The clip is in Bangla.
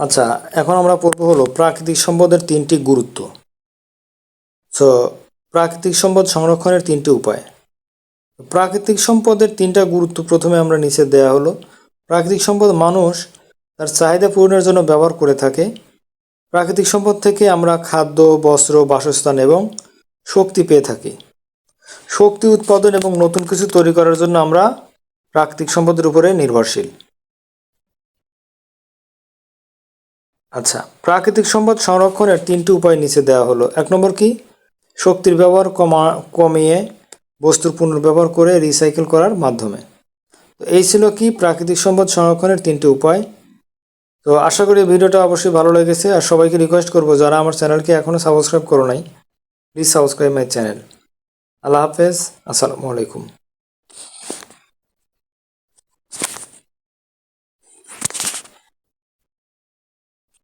আচ্ছা এখন আমরা পড়ব হলো প্রাকৃতিক সম্পদের তিনটি গুরুত্ব। সো প্রাকৃতিক সম্পদ সংরক্ষণের তিনটি উপায়। প্রাকৃতিক সম্পদের তিনটা গুরুত্ব প্রথমে আমরা নিচে দেয়া হলো। প্রাকৃতিক সম্পদ মানুষ তার চাহিদা পূরণের জন্য ব্যবহার করে থাকে। প্রাকৃতিক সম্পদ থেকে আমরা খাদ্য, বস্ত্র, বাসস্থান এবং শক্তি পেয়ে থাকি। শক্তি, উৎপাদন এবং নতুন কিছু তৈরি করার জন্য আমরা প্রাকৃতিক সম্পদের উপরে নির্ভরশীল। আচ্ছা প্রাকৃতিক সম্পদ সংরক্ষণের তিনটি উপায় নিচে দেওয়া হলো। এক নম্বর কি? শক্তির ব্যবহার কমা, কমিয়ে বস্তুর পুনর্ব্যবহার করে রিসাইকেল করার মাধ্যমে। তো এই ছিল কি প্রাকৃতিক সম্পদ সংরক্ষণের তিনটি উপায়। তো আশা করি ভিডিওটা অবশ্যই ভালো লেগেছে আর সবাইকে রিকোয়েস্ট করব, যারা আমার চ্যানেলকে এখনও সাবস্ক্রাইব করো নাই প্লিজ সাবস্ক্রাইব মাই চ্যানেল আল্লাহ হাফেজ, আসসালামু আলাইকুম।